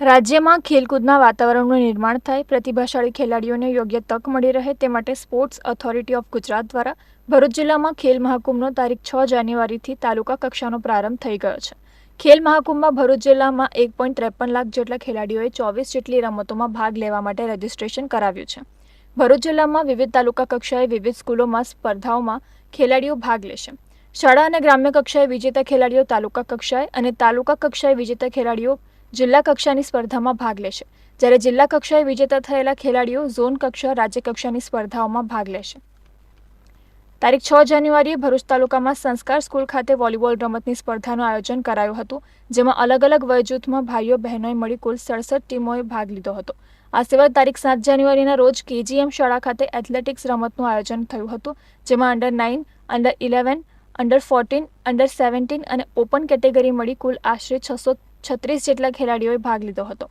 રાજ્યમાં ખેલકૂદના વાતાવરણનું નિર્માણ થાય, પ્રતિભાશાળી ખેલાડીઓને યોગ્ય તક મળી રહે તે માટે સ્પોર્ટ્સ ઓથોરિટી ઓફ ગુજરાત દ્વારા ભરૂચ જિલ્લામાં ખેલ મહાકુંભનો તારીખ છ જાન્યુઆરીથી તાલુકા કક્ષાનો પ્રારંભ થઈ ગયો છે. ખેલ મહાકુંભમાં ભરૂચ જિલ્લામાં એક પોઈન્ટ ત્રેપન લાખ જેટલા ખેલાડીઓએ ચોવીસ જેટલી રમતોમાં ભાગ લેવા માટે રજીસ્ટ્રેશન કરાવ્યું છે. ભરૂચ જિલ્લામાં વિવિધ તાલુકા કક્ષાએ વિવિધ સ્કૂલોમાં સ્પર્ધાઓમાં ખેલાડીઓ ભાગ લેશે. શાળા અને ગ્રામ્ય કક્ષાએ વિજેતા ખેલાડીઓ તાલુકા કક્ષાએ અને તાલુકા કક્ષાએ વિજેતા ખેલાડીઓ જિલ્લા કક્ષાની સ્પર્ધામાં ભાગ લેશે. જ્યારે જિલ્લા કક્ષાએ વિજેતા થયેલા ખેલાડીઓ ઝોન કક્ષા, રાજ્ય કક્ષાની સ્પર્ધાઓમાં ભાગ લેશે. તારીખ છ જાન્યુઆરીએ ભરૂચ તાલુકામાં સંસ્કાર સ્કૂલ ખાતે વોલીબોલ રમતની સ્પર્ધાનું આયોજન કરાયું હતું, જેમાં અલગ અલગ વયજૂથમાં ભાઈઓ, બહેનોએ મળી કુલ સડસઠ ટીમોએ ભાગ લીધો હતો. આ સિવાય તારીખ સાત જાન્યુઆરીના રોજ કેજીએમ શાળા ખાતે એથ્લેટિક્સ રમતનું આયોજન થયું હતું, જેમાં under nine under eleven under fourteen under seventeen અને ઓપન કેટેગરી મળી કુલ આશરે છસો છત્રીસ જેટલા ખેલાડીઓએ ભાગ લીધો હતો.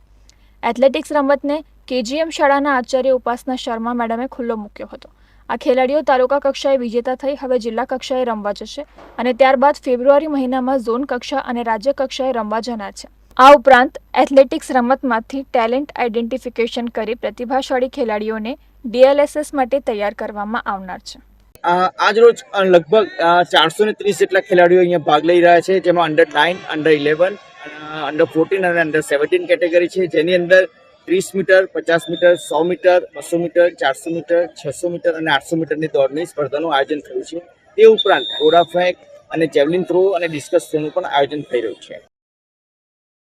એથ્લેટિક્સ રમતને કેજીએમ શાળાના આચાર્ય ઉપાસના શર્મા મેડમે ખુલ્લો મૂક્યો હતો. આ ખેલાડીઓ તાલુકા કક્ષાએ વિજેતા થઈ હવે જિલ્લા કક્ષાએ રમવા જશે અને ત્યારબાદ ફેબ્રુઆરી મહિનામાં ઝોન કક્ષા અને રાજ્ય કક્ષાએ રમવા જનાર છે. આ ઉપરાંત એથ્લેટિક્સ રમતમાંથી ટેલેન્ટ આઇડેન્ટિફિકેશન કરી પ્રતિભાશાળી ખેલાડીઓને ડીએલએસએસ માટે તૈયાર કરવામાં આવનાર છે. આજરોજ આજ રોજ લગભગ ચારસો ને ત્રીસ જેટલા ખેલાડીઓ અહીંયા ભાગ લઈ રહ્યા છે. જેમાં under nine under eleven under fourteen અને અંડર સેવન્ટીન કેટેગરી છે. જેની અંદર ત્રીસ મીટર, પચાસ મીટર, સો મીટર, બસો મીટર, ચારસો મીટર, છસો મીટર અને આઠસો મીટરની દોડની સ્પર્ધાનું આયોજન થયું છે. તે ઉપરાંત ઘોડા ફેંક અને જેવલિન થ્રો અને ડિસ્કસ થ્રોનું પણ આયોજન થઈ રહ્યું છે.